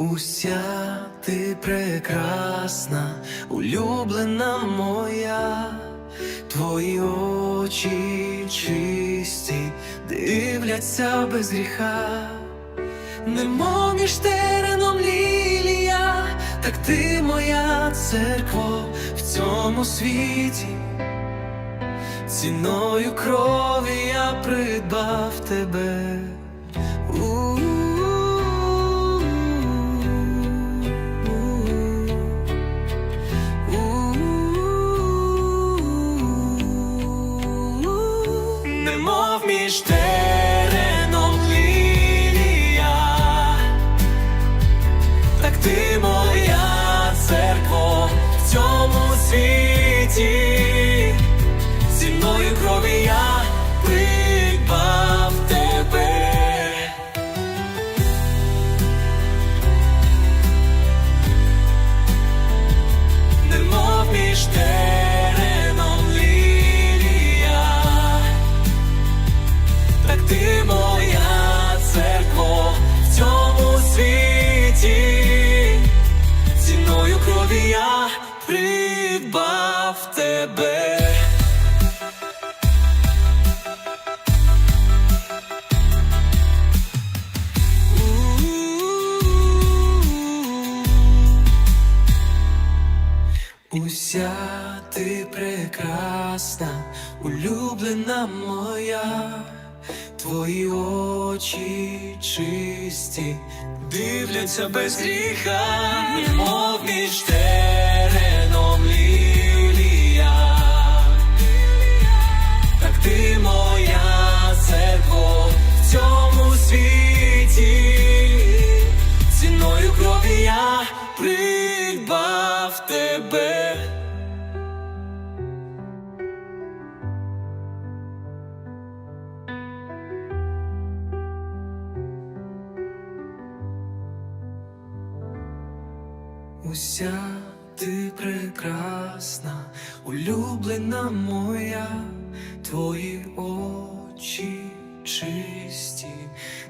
Уся ти прекрасна, улюблена моя, твої очі чисті, дивляться без гріха, немов між тереном лілія, так ти моя церква в цьому світі. Ціною крові я придбав тебе. Немов між тереном лілія, так ти моя церква в цьому світі, придбав тебе. Уся ти прекрасна, улюблена моя, твої очі чисті, дивляться без гріха, мов між тереном придбав тебе. Уся ти прекрасна, улюблена моя, твої очі чисті,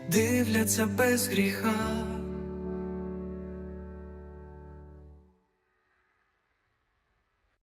дивляться без гріха,